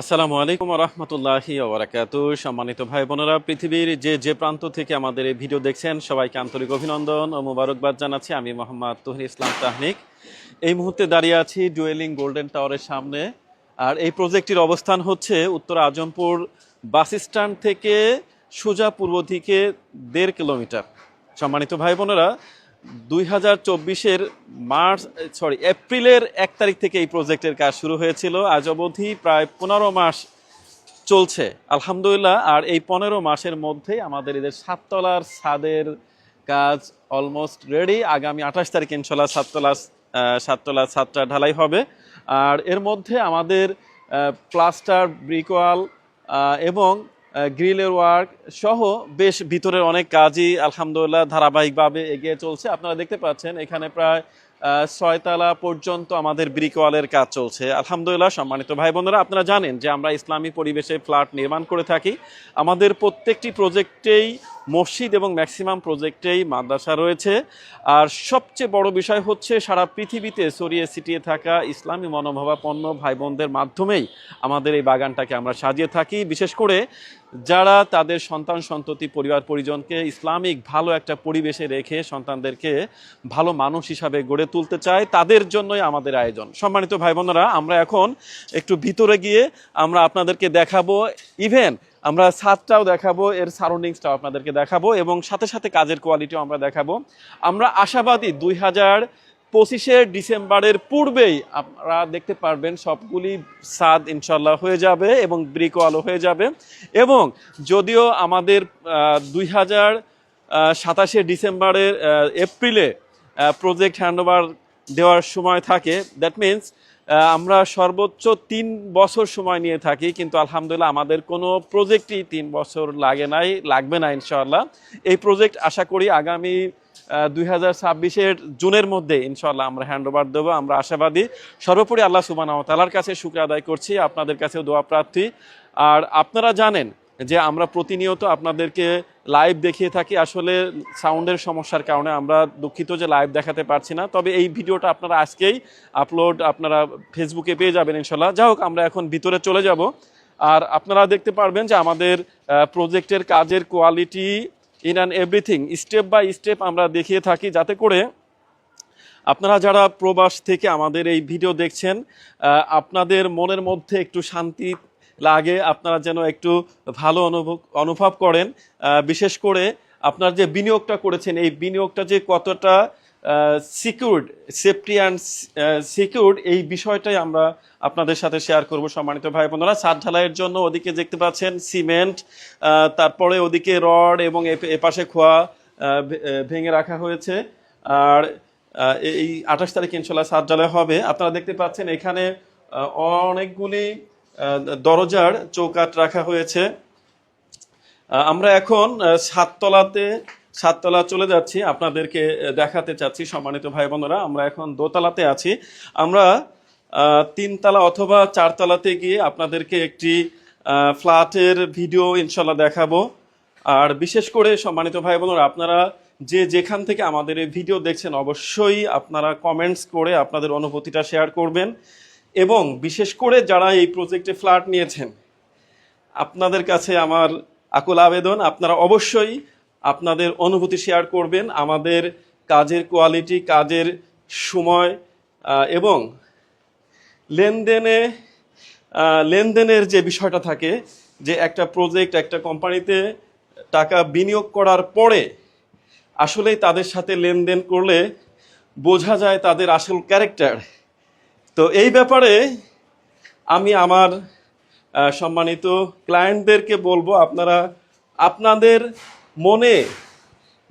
আসসালামু আলাইকুম রহমতুল্লাহি ওবরাকাত। সম্মানিত ভাই বোনেরা, পৃথিবীর যে যে প্রান্ত থেকে আমাদের এই ভিডিও দেখছেন, সবাইকে আন্তরিক অভিনন্দন ও মুবারকবাদ জানাচ্ছি। আমি মোহাম্মদ তহির ইসলাম তাহনিক। এই মুহূর্তে দাঁড়িয়ে আছি ডুয়েলিং গোল্ডেন টাওয়ারের সামনে। আর এই প্রজেক্টটির অবস্থান হচ্ছে উত্তর আজমপুর বাস স্ট্যান্ড থেকে সোজা পূর্ব দিকে দেড় কিলোমিটার। সম্মানিত ভাই বোনেরা দুই হাজার চব্বিশের মার্চ সরি এপ্রিলের এক তারিখ থেকে এই প্রজেক্টের কাজ শুরু হয়েছিল। আজ অবধি প্রায় পনেরো মাস চলছে। আলহামদুলিল্লাহ, আর এই পনেরো মাসের মধ্যে আমাদের এদের সাততলার ছাদের কাজ অলমোস্ট রেডি আগামী আঠাশ তারিখ ইনশাল্লাহ সাততলা সাততলা ছাদটা ঢালাই হবে। আর এর মধ্যে আমাদের প্লাস্টার ব্রিকওয়াল এবং গ্রিলের ওয়ার্ক সহ বেশ ভিতরের অনেক কাজই আলহামদুলিল্লাহ ধারাবাহিকভাবে এগিয়ে চলছে। আপনারা দেখতে পাচ্ছেন, এখানে প্রায় ছয়তলা পর্যন্ত আমাদের ব্রিকওয়ালের কাজ চলছে। আলহামদুলিল্লাহ, সম্মানিত ভাই বোনেরা, আপনারা জানেন যে আমরা ইসলামী পরিবেশে ফ্ল্যাট নির্মাণ করে থাকি। আমাদের প্রত্যেকটি প্রজেক্টেই মসজিদ এবং ম্যাক্সিমাম প্রজেক্টেই মাদ্রাসা রয়েছে। আর সবচেয়ে বড় বিষয় হচ্ছে, সারা পৃথিবীতে ছড়িয়ে ছিটিয়ে থাকা ইসলামী মনোভাবাপন্ন ভাই বোনদের মাধ্যমেই আমাদের এই বাগানটাকে আমরা সাজিয়ে থাকি। বিশেষ করে যারা তাদের সন্তান, সন্ততি, পরিবার, পরিজনকে ইসলামিক ভালো একটা পরিবেশে রেখে সন্তানদেরকে ভালো মানুষ হিসাবে গড়ে তুলতে চায়, তাদের জন্যই আমাদের আয়োজন। সম্মানিত ভাই বোনেরা আমরা এখন একটু ভিতরে গিয়ে আমরা আপনাদেরকে দেখাবো। ইভেন আমরা ছাদটাও দেখাবো, এর সারাউন্ডিংসটাও আপনাদেরকে দেখাবো এবং সাথে সাথে কাজের কোয়ালিটিও আমরা দেখাবো। আমরা আশাবাদী দুই হাজার পঁচিশে ডিসেম্বরের পূর্বেই আপনারা দেখতে পারবেন সবগুলি সাদ ইনশাল্লাহ হয়ে যাবে এবং ব্রিকওয়ালও হয়ে যাবে এবং যদিও আমাদের দুই হাজার সাতাশে ডিসেম্বরের এপ্রিলে প্রজেক্ট হ্যান্ডওভার দেওয়ার সময় থাকে দ্যাট মিন্স আমরা সর্বোচ্চ তিন বছর সময় নিয়ে থাকি, কিন্তু আলহামদুলিল্লাহ আমাদের কোনো প্রজেক্টই তিন বছর লাগে নাই, লাগবে না ইনশাআল্লাহ। এই প্রজেক্ট আশা করি আগামী দুই হাজার ছাব্বিশের জুনের মধ্যে ইনশাল্লাহ আমরা হ্যান্ড ওভার দেবো, আমরা আশাবাদী। সর্বোপরি আল্লাহ সুবান তালার কাছে শুক্র আদায় করছি, আপনাদের কাছেও দোয়া প্রার্থী। আর আপনারা জানেন যে আমরা প্রতিনিয়ত আপনাদেরকে লাইভ দেখিয়ে থাকি, আসলে সাউন্ডের সমস্যার কারণে আমরা দুঃখিত যে লাইভ দেখাতে পারছি না। তবে এই ভিডিওটা আপনারা আজকেই আপলোড আপনারা ফেসবুকে পেয়ে যাবেন ইনশাল্লাহ যাই হোক, আমরা এখন ভিতরে চলে যাব। আর আপনারা দেখতে পারবেন যে আমাদের প্রজেক্টের কাজের quality in and everything step by step আমরা দেখিয়ে থাকি যাতে করে আপনারা যারা প্রবাস থেকে আমাদের এই ভিডিও দেখছেন আপনাদের মনের মধ্যে একটু শান্তি লাগে, আপনারা যেন একটু ভালো অনুভব অনুভব করেন। বিশেষ করে আপনার যে বিনিয়োগটা করেছেন, এই বিনিয়োগটা যে কতটা সিকিউরড সেফটি অ্যান্ড সিকিউরড এই বিষয়টাই আমরা আপনাদের সাথে শেয়ার করব সম্মানিত ভাই বোনেরা। ছাদ ঢালাইয়ের জন্য ওদিকে দেখতে পাচ্ছেন সিমেন্ট তারপরে ওদিকে রড এবং এপাশে খোয়া ভেঙে রাখা হয়েছে। আর এই আঠাশ তারিখ ইনশাল্লাহ সাত ঢালাই হবে। আপনারা দেখতে পাচ্ছেন এখানে অনেকগুলি দরজার চৌকাট রাখা হয়েছে। আমরা এখন সাততলাতে, সাততলা চলে যাচ্ছি। আপনাদেরকে দেখাতে চাচ্ছি সম্মানিত ভাই বোনেরা। আমরা এখন দোতলাতে আছি। আমরা তিনতলা অথবা চারতলাতে গিয়ে আপনাদেরকে একটি ফ্ল্যাটের ভিডিও ইনশাল্লাহ দেখাবো। আর বিশেষ করে সম্মানিত ভাই বোনেরা, আপনারা যে যেখান থেকে আমাদের এই ভিডিও দেখছেন, অবশ্যই আপনারা কমেন্টস করে আপনাদের অনুভূতিটা শেয়ার করবেন। এবং বিশেষ করে যারা এই প্রজেক্টে ফ্ল্যাট নিয়েছেন, আপনাদের কাছে আমার আকুল আবেদন, আপনারা অবশ্যই আপনাদের অনুভূতি শেয়ার করবেন আমাদের কাজের কোয়ালিটি, কাজের সময় এবং লেনদেনে লেনদেনের যে বিষয়টা থাকে যে একটা প্রজেক্ট একটা কোম্পানিতে টাকা বিনিয়োগ করার পরে আসলেই তাদের সাথে লেনদেন করলে বোঝা যায় তাদের আসল ক্যারেক্টার। তো এই ব্যাপারে আমি আমার সম্মানিত ক্লায়েন্টদেরকে বলব, আপনারা, আপনাদের মনে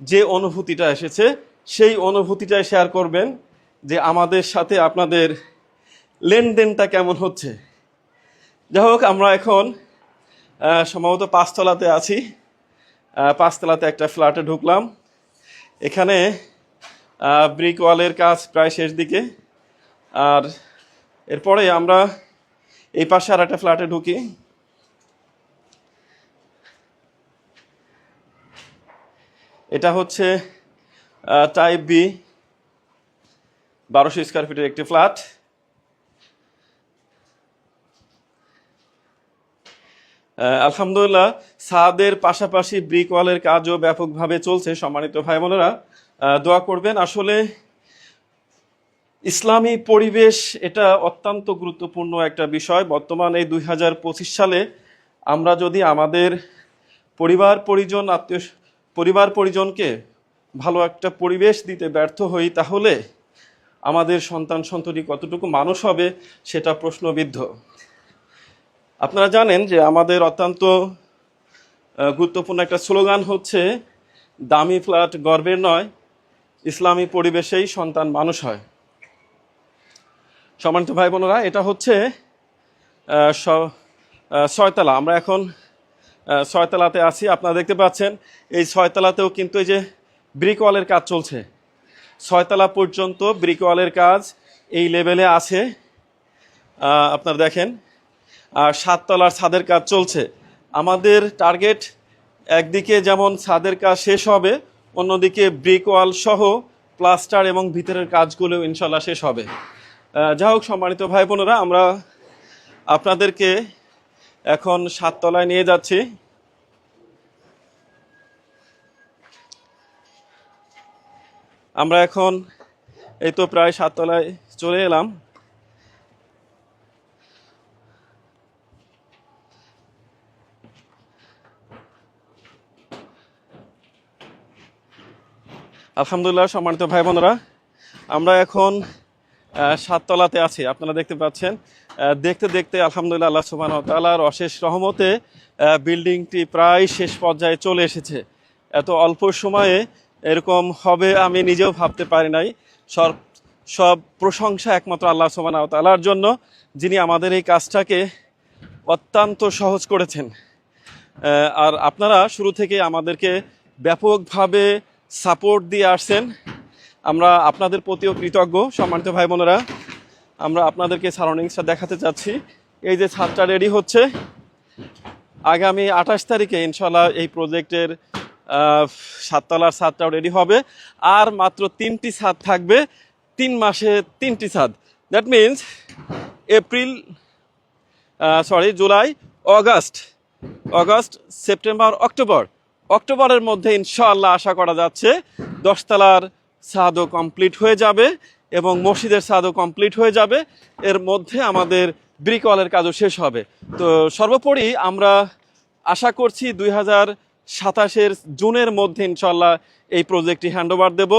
যে অনুভূতিটা এসেছে, সেই অনুভূতিটাই শেয়ার করবেন যে আমাদের সাথে আপনাদের লেনদেনটা কেমন হচ্ছে। যাই হোক, আমরা এখন সম্ভবত পাঁচতলাতে আছি। পাঁচতলাতে একটা ফ্ল্যাটে ঢুকলাম। এখানে ব্রিক ওয়ালের কাজ প্রায় শেষ দিকে। আর এরপরে আমরা এই পাশে আর একটা ফ্ল্যাটে ঢুকি। এটা হচ্ছে টাইপ বি বারোশো স্কোয়ার ফিটের একটি ফ্ল্যাট। আলহামদুলিল্লাহ, সাদের পাশাপাশি ব্রিক ওয়ালের কাজও ব্যাপকভাবে চলছে সম্মানিত ভাই বোনেরা দোয়া করবেন। আসলে ইসলামী পরিবেশ এটা অত্যন্ত গুরুত্বপূর্ণ একটা বিষয়। বর্তমান এই দুই হাজার পঁচিশ সালে আমরা যদি আমাদের পরিবার পরিজন, আত্মীয় পরিবার পরিজনকে ভালো একটা পরিবেশ দিতে ব্যর্থ হই, তাহলে আমাদের সন্তান সন্ততি কতটুকু মানুষ হবে সেটা প্রশ্নবিদ্ধ। আপনারা জানেন যে আমাদের অত্যন্ত গুরুত্বপূর্ণ একটা স্লোগান হচ্ছে, দামি ফ্ল্যাট গর্বের নয়, ইসলামী পরিবেশেই সন্তান মানুষ হয়। সম্মানিত ভাই বোনেরা এটা হচ্ছে ছয়তলা। আমরা এখন ছয়তলাতে আছি। আপনারা দেখতে পাচ্ছেন, এই ছয়তলাতেও কিন্তু এই যে ব্রিক ওয়ালের কাজ চলছে। ছয়তলা পর্যন্ত ব্রিক ওয়ালের কাজ এই লেভেলে আছে। আপনারা দেখেন, আর সাততলার ছাদের কাজ চলছে। আমাদের টার্গেট একদিকে যেমন ছাদের কাজ শেষ হবে, অন্যদিকে ব্রিক ওয়াল সহ প্লাস্টার এবং ভিতরের কাজগুলো ইনশাল্লাহ শেষ হবে। যাই হোক, সম্মানিত ভাই বোনেরা, আমরা আপনাদেরকে এখন সাততলায় নিয়ে যাচ্ছি। আমরা এখন এই তো প্রায় সাততলায় চলে এলাম। আলহামদুলিল্লাহ, সম্মানিত ভাই বোনেরা, আমরা এখন সাততলাতে আছি, আপনারা দেখতে পাচ্ছেন। দেখতে দেখতে আলহামদুলিল্লাহ আল্লাহ সুবাহ তালার অশেষ রহমতে বিল্ডিংটি প্রায় শেষ পর্যায়ে চলে এসেছে। এত অল্প সময়ে এরকম হবে আমি নিজেও ভাবতে পারি নাই। সব সব প্রশংসা একমাত্র আল্লাহ সুবাহ তালার জন্য, যিনি আমাদের এই কাজটাকে অত্যন্ত সহজ করেছেন। আর আপনারা শুরু থেকে আমাদেরকে ব্যাপকভাবে সাপোর্ট দিয়ে আসছেন। আমরা আপনাদের প্রতিও কৃতজ্ঞ, সম্মানিত ভাই বোনেরা আমরা আপনাদেরকে সারাউন্ডিংসটা দেখাতে চাচ্ছি। এই যে ছাদটা রেডি হচ্ছে। আগামী আঠাশ তারিখে ইনশাল্লাহ এই প্রজেক্টের সাততলার ছাদটাও রেডি হবে। আর মাত্র তিনটি ছাদ থাকবে। তিন মাসে তিনটি ছাদ। That means April sorry July August August September October অক্টোবরের মধ্যে ইনশাআল্লাহ আশা করা যাচ্ছে দশতলার ছাদও কমপ্লিট হয়ে যাবে এবং মসজিদের ছাদও কমপ্লিট হয়ে যাবে। এর মধ্যে আমাদের ব্রিকওয়ালের কাজও শেষ হবে। তো সর্বোপরি আমরা আশা করছি দুই হাজার সাতাশের জুনের মধ্যে ইনশাল্লাহ এই প্রজেক্টটি হ্যান্ডওভার দেব।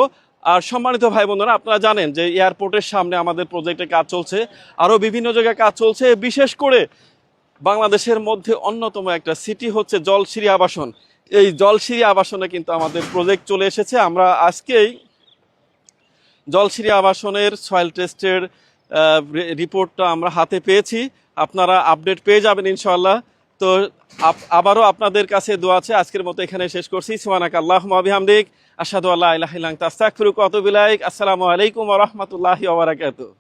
আর সম্মানিত ভাই বোনেরা, আপনারা জানেন যে এয়ারপোর্টের সামনে আমাদের প্রজেক্টের কাজ চলছে। আরও বিভিন্ন জায়গায় কাজ চলছে, বিশেষ করে বাংলাদেশের মধ্যে অন্যতম একটা সিটি হচ্ছে জলসিরি আবাসন। এই জলসিরি আবাসনে কিন্তু আমাদের প্রজেক্ট চলে এসেছে। আমরা আজকেই জলসিরি আবাসনের সয়েল টেস্টের রিপোর্টটা আমরা হাতে পেয়েছি। আপনারা আপডেট পেয়ে যাবেন ইনশাল্লাহ তো আবারও আপনাদের কাছে দোয়া আছে। আজকের মতো এখানে শেষ করছি। সুমানাক আল্লাহ আবিহামদিক আসাদু আল্লাহ আল্লাহ তাস্তাক ফিরুক অতবিলাইক আসসালামু আলাইকুম রহমতুল্লাহ ওবরাকাতুহ